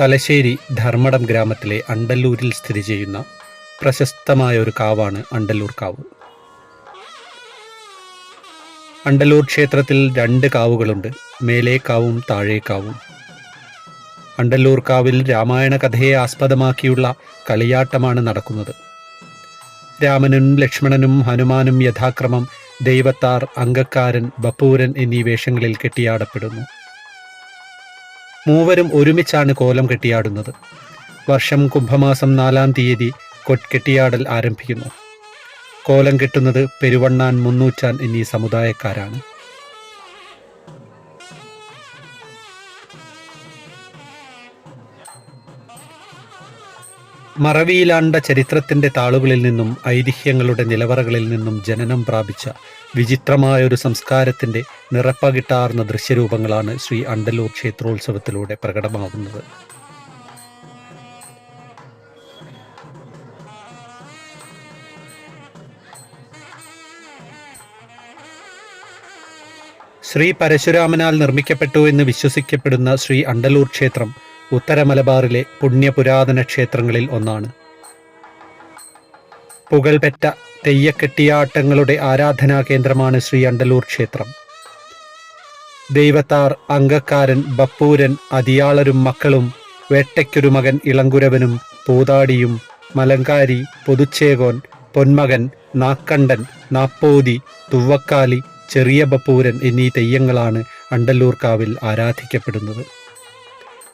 തലശ്ശേരി ധർമ്മടം ഗ്രാമത്തിലെ അണ്ടല്ലൂരിൽ സ്ഥിതി ചെയ്യുന്ന പ്രശസ്തമായ ഒരു കാവാണ് അണ്ടല്ലൂർ കാവ്. അണ്ടല്ലൂർ ക്ഷേത്രത്തിൽ രണ്ട് കാവുകളുണ്ട്. മേലേക്കാവും താഴേക്കാവും അണ്ടല്ലൂർ കാവിൽ രാമായണ കഥയെ ആസ്പദമാക്കിയുള്ള കളിയാട്ടമാണ് നടക്കുന്നത്. രാമനും ലക്ഷ്മണനും ഹനുമാനും യഥാക്രമം ദൈവത്താർ അങ്കക്കാരൻ ബപ്പൂരൻ എന്നീ വേഷങ്ങളിൽ കെട്ടിയാടപ്പെടുന്നു. മൂവരും ഒരുമിച്ചാണ് കോലം കെട്ടിയാടുന്നത്. വർഷം കുംഭമാസം നാലാം തീയതി കൊട്ടിയാടൽ ആരംഭിക്കുന്നു. കോലം കെട്ടുന്നത് പെരുവണ്ണാൻ മുന്നൂറ്റാൻ എന്നീ സമുദായക്കാരാണ്. മറവിയിലാണ്ട ചരിത്രത്തിന്റെ താളുകളിൽ നിന്നും ഐതിഹ്യങ്ങളുടെ നിലവറകളിൽ നിന്നും ജനനം പ്രാപിച്ച വിചിത്രമായൊരു സംസ്കാരത്തിന്റെ നിറപ്പകിട്ടാർന്ന ദൃശ്യരൂപങ്ങളാണ് ശ്രീ അണ്ടല്ലൂർ ക്ഷേത്രോത്സവത്തിലൂടെ പ്രകടമാകുന്നത്. ശ്രീ പരശുരാമനാൽ നിർമ്മിക്കപ്പെട്ടു എന്ന് വിശ്വസിക്കപ്പെടുന്ന ശ്രീ അണ്ടലൂർ ക്ഷേത്രം ഉത്തര മലബാറിലെ പുണ്യപുരാതന ക്ഷേത്രങ്ങളിൽ ഒന്നാണ്. പുകൾപെറ്റ തെയ്യക്കെട്ടിയാട്ടങ്ങളുടെ ആരാധനാ കേന്ദ്രമാണ് ശ്രീ അണ്ടലൂർ ക്ഷേത്രം. ദൈവത്താർ അങ്കക്കാരൻ ബപ്പൂരൻ അതിയാളരും മക്കളും വേട്ടയ്ക്കൊരു മകൻ ഇളങ്കുരവനും പൂതാടിയും മലങ്കാരി പൊതുച്ചേകോൻ പൊന്മകൻ നാക്കണ്ടൻ നാപ്പോതി തുവക്കാലി ചെറിയ ബപ്പൂരൻ എന്നീ തെയ്യങ്ങളാണ് അണ്ടല്ലൂർക്കാവിൽ ആരാധിക്കപ്പെടുന്നത്.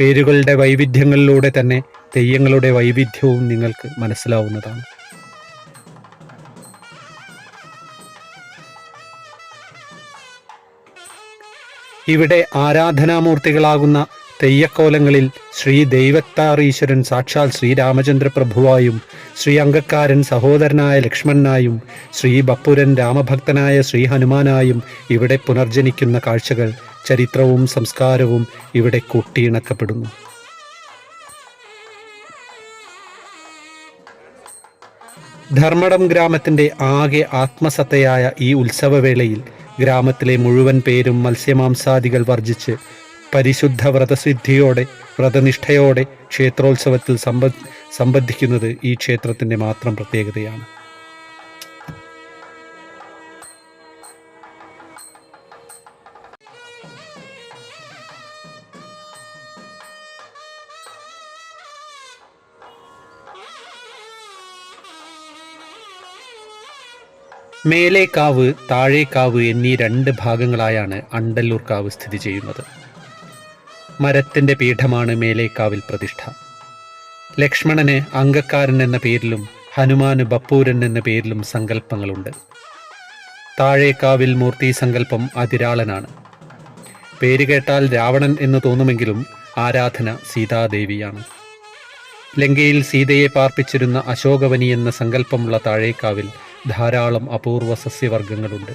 പേരുകളുടെ വൈവിധ്യങ്ങളിലൂടെ തന്നെ തെയ്യങ്ങളുടെ വൈവിധ്യവും നിങ്ങൾക്ക് മനസ്സിലാവുന്നതാണ്. ഇവിടെ ആരാധനാമൂർത്തികളാകുന്ന തെയ്യക്കോലങ്ങളിൽ ശ്രീ ദൈവത്താറീശ്വരൻ സാക്ഷാൽ ശ്രീരാമചന്ദ്ര പ്രഭുവായും ശ്രീ അങ്കക്കാരൻ സഹോദരനായ ലക്ഷ്മണനായും ശ്രീ ബപ്പുരൻ രാമഭക്തനായ ശ്രീ ഹനുമാനായും ഇവിടെ പുനർജനിക്കുന്ന കാഴ്ചകൾ ചരിത്രവും സംസ്കാരവും ഇവിടെ കൂട്ടിയിണക്കപ്പെടുന്നു. ധർമ്മടം ഗ്രാമത്തിന്റെ ആകെ ആത്മസത്തയായ ഈ ഉത്സവവേളയിൽ ഗ്രാമത്തിലെ മുഴുവൻ പേരും മത്സ്യമാംസാദികൾ വർജിച്ച് പരിശുദ്ധ വ്രതസിദ്ധിയോടെ വ്രതനിഷ്ഠയോടെ ക്ഷേത്രോത്സവത്തിൽ സമ്പ സംബന്ധിക്കുന്നത് ഈ ക്ഷേത്രത്തിന്റെ മാത്രം പ്രത്യേകതയാണ്. മേലേക്കാവ് താഴേക്കാവ് എന്നീ രണ്ട് ഭാഗങ്ങളായാണ് അണ്ടല്ലൂർക്കാവ് സ്ഥിതി ചെയ്യുന്നത്. മരത്തിന്റെ പീഠമാണ് മേലേക്കാവിൽ പ്രതിഷ്ഠ. ലക്ഷ്മണന് അങ്കക്കാരൻ എന്ന പേരിലും ഹനുമാന് ബപ്പൂരൻ എന്ന പേരിലും സങ്കല്പങ്ങളുണ്ട്. താഴേക്കാവിൽ മൂർത്തി സങ്കല്പം അതിരാളനാണ്. പേര് കേട്ടാൽ രാവണൻ എന്ന് തോന്നുമെങ്കിലും ആരാധന സീതാദേവിയാണ്. ലങ്കയിൽ സീതയെ പാർപ്പിച്ചിരുന്ന അശോകവനി എന്ന സങ്കല്പമുള്ള താഴേക്കാവിൽ ധാരാളം അപൂർവ സസ്യവർഗങ്ങളുണ്ട്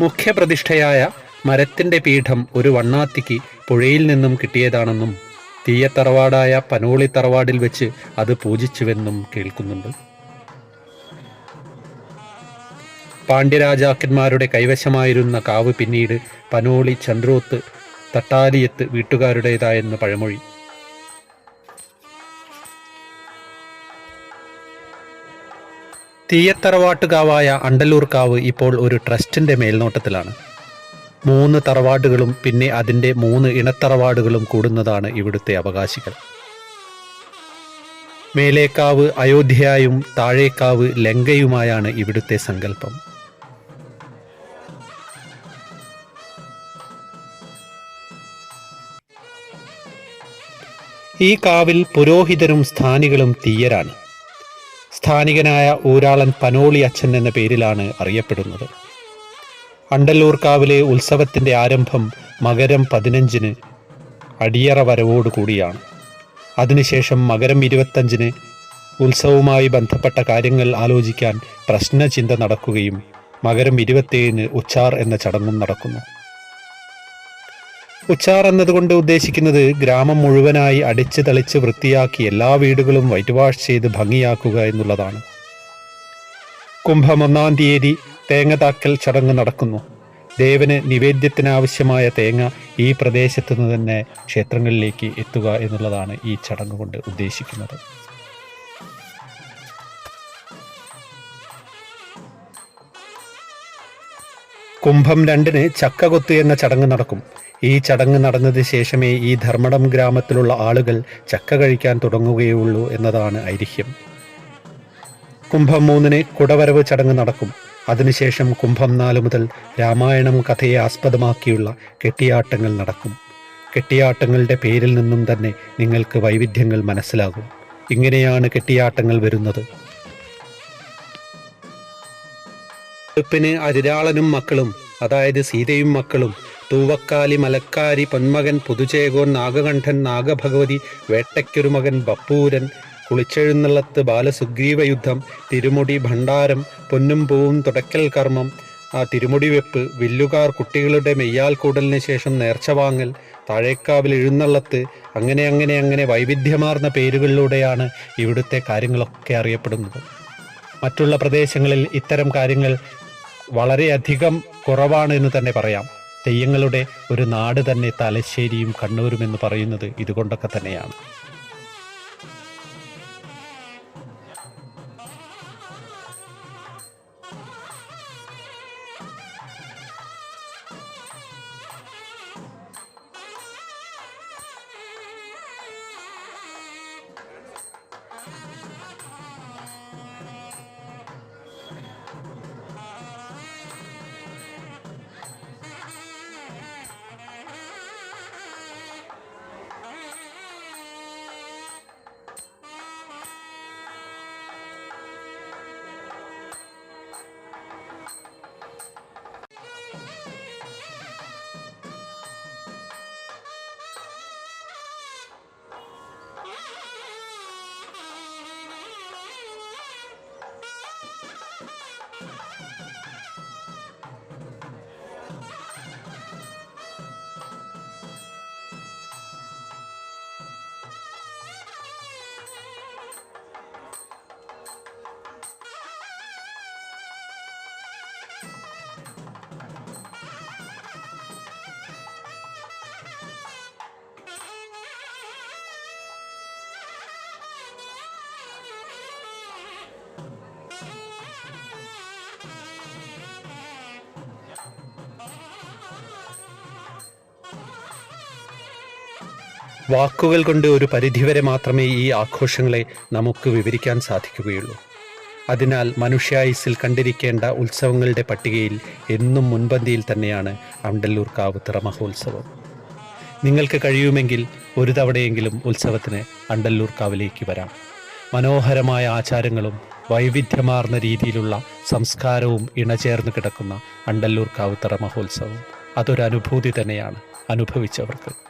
മുഖ്യപ്രതിഷ്ഠയായ മരത്തിന്റെ പീഠം ഒരു വണ്ണാത്തിക്ക് പുഴയിൽ നിന്നും കിട്ടിയതാണെന്നും തീയത്തറവാടായ പനോളി തറവാടിൽ വെച്ച് അത് പൂജിച്ചുവെന്നും കേൾക്കുന്നുണ്ട്. പാണ്ഡ്യരാജാക്കന്മാരുടെ കൈവശമായിരുന്ന കാവ് പിന്നീട് പനോളി ചന്ദ്രോത്ത് തട്ടാലിയത്ത് വീട്ടുകാരുടേതായെന്ന് പഴമൊഴി. തീയത്തറവാട്ടുകാവായ അണ്ടലൂർക്കാവ് കാവ് ഇപ്പോൾ ഒരു ട്രസ്റ്റിന്റെ മേൽനോട്ടത്തിലാണ്. മൂന്ന് തറവാടുകളും പിന്നെ അതിന്റെ മൂന്ന് ഇണത്തറവാടുകളും കൂടുന്നതാണ് ഇവിടുത്തെ അവകാശികൾ. മേലേക്കാവ് അയോധ്യയായും താഴേക്കാവ് ലങ്കയുമായാണ് ഇവിടുത്തെ സങ്കല്പം. ഈ കാവിൽ പുരോഹിതരും സ്ഥാനികളും തീയരാണ്. സ്ഥാനികനായ ഊരാളൻ പനോളി അച്ഛൻ എന്ന പേരിലാണ് അറിയപ്പെടുന്നത്. അണ്ടല്ലൂർ കാവിലെ ഉത്സവത്തിന്റെ ആരംഭം മകരം പതിനഞ്ചിന് അടിയറ വരവോടുകൂടിയാണ് അതിനുശേഷം മകരം ഇരുപത്തഞ്ചിന് ഉത്സവവുമായി ബന്ധപ്പെട്ട കാര്യങ്ങൾ ആലോചിക്കാൻ പ്രശ്നചിന്ത നടക്കുകയും മകരം ഇരുപത്തേഴിന് ഉച്ചാർ എന്ന ചടങ്ങും നടക്കുന്നു. ഉച്ചാർ എന്നതുകൊണ്ട് ഉദ്ദേശിക്കുന്നത് ഗ്രാമം മുഴുവനായി അടിച്ച് തളിച്ച് വൃത്തിയാക്കി എല്ലാ വീടുകളും വൈറ്റ് വാഷ് ചെയ്ത് ഭംഗിയാക്കുക എന്നുള്ളതാണ്. കുംഭം ഒന്നാം തീയതി തേങ്ങ താക്കൽ ചടങ്ങ് നടക്കുന്നു. ദേവന് നിവേദ്യത്തിനാവശ്യമായ തേങ്ങ ഈ പ്രദേശത്തു നിന്ന് തന്നെ ക്ഷേത്രങ്ങളിലേക്ക് എത്തുക എന്നുള്ളതാണ് ഈ ചടങ്ങ് കൊണ്ട് ഉദ്ദേശിക്കുന്നത്. കുംഭം രണ്ടിന് ചക്കകൊത്ത് എന്ന ചടങ്ങ് നടക്കും. ഈ ചടങ്ങ് നടന്നത് ശേഷമേ ഈ ധർമ്മടം ഗ്രാമത്തിലുള്ള ആളുകൾ ചക്ക കഴിക്കാൻ തുടങ്ങുകയുള്ളൂ എന്നതാണ് ഐതിഹ്യം. കുംഭം മൂന്നിന് കുടവരവ് ചടങ്ങ് നടക്കും. അതിനുശേഷം കുംഭം നാല് മുതൽ രാമായണം കഥയെ ആസ്പദമാക്കിയുള്ള കെട്ടിയാട്ടങ്ങൾ നടക്കും. കെട്ടിയാട്ടങ്ങളുടെ പേരിൽ നിന്നും തന്നെ നിങ്ങൾക്ക് വൈവിധ്യങ്ങൾ മനസ്സിലാകും. ഇങ്ങനെയാണ് കെട്ടിയാട്ടങ്ങൾ വരുന്നത്. വെളുപ്പിന് അതിരാളനും മക്കളും അതായത് സീതയും മക്കളും തൂവക്കാലി മലക്കാരി പൊന്മകൻ പുതുചേകോൻ നാഗകണ്ഠൻ നാഗഭഗവതി വേട്ടയ്ക്കൊരു മകൻ ബപ്പൂരൻ കുളിച്ചെഴുന്നള്ളത്ത് ബാലസുഗ്രീവ യുദ്ധം തിരുമുടി ഭണ്ഡാരം പൊന്നും പൂവും തുടക്കൽ കർമ്മം ആ തിരുമുടി വെപ്പ് വില്ലുകാർ കുട്ടികളുടെ മെയ്യാൽ കൂടലിന് ശേഷം നേർച്ച വാങ്ങൽ താഴേക്കാവിൽ എഴുന്നള്ളത്ത് അങ്ങനെ അങ്ങനെ അങ്ങനെ വൈവിധ്യമാർന്ന പേരുകളിലൂടെയാണ് ഇവിടുത്തെ കാര്യങ്ങളൊക്കെ അറിയപ്പെടുന്നത്. മറ്റുള്ള പ്രദേശങ്ങളിൽ ഇത്തരം കാര്യങ്ങൾ വളരെയധികം കുറവാണ് എന്ന് തന്നെ പറയാം. തെയ്യങ്ങളുടെ ഒരു നാട് തന്നെ തലശ്ശേരിയും കണ്ണൂരും എന്ന് പറയുന്നത് ഇതുകൊണ്ടൊക്കെ തന്നെയാണ്. Oh, വാക്കുകൾ കൊണ്ട് ഒരു പരിധിവരെ മാത്രമേ ഈ ആഘോഷങ്ങളെ നമുക്ക് വിവരിക്കാൻ സാധിക്കുകയുള്ളൂ. അതിനാൽ മനുഷ്യായുസിൽ കണ്ടിരിക്കേണ്ട ഉത്സവങ്ങളുടെ പട്ടികയിൽ എന്നും മുൻപന്തിയിൽ തന്നെയാണ് അണ്ടല്ലൂർ കാവ് തിറ മഹോത്സവം. നിങ്ങൾക്ക് കഴിയുമെങ്കിൽ ഒരു തവണയെങ്കിലും ഉത്സവത്തിന് അണ്ടല്ലൂർ കാവിലേക്ക് വരാം. മനോഹരമായ ആചാരങ്ങളും വൈവിധ്യമാർന്ന രീതിയിലുള്ള സംസ്കാരവും ഇണചേർന്ന് കിടക്കുന്ന അണ്ടല്ലൂർ കാവുത്തറ മഹോത്സവം അതൊരു അനുഭൂതി തന്നെയാണ് അനുഭവിച്ചവർക്ക്.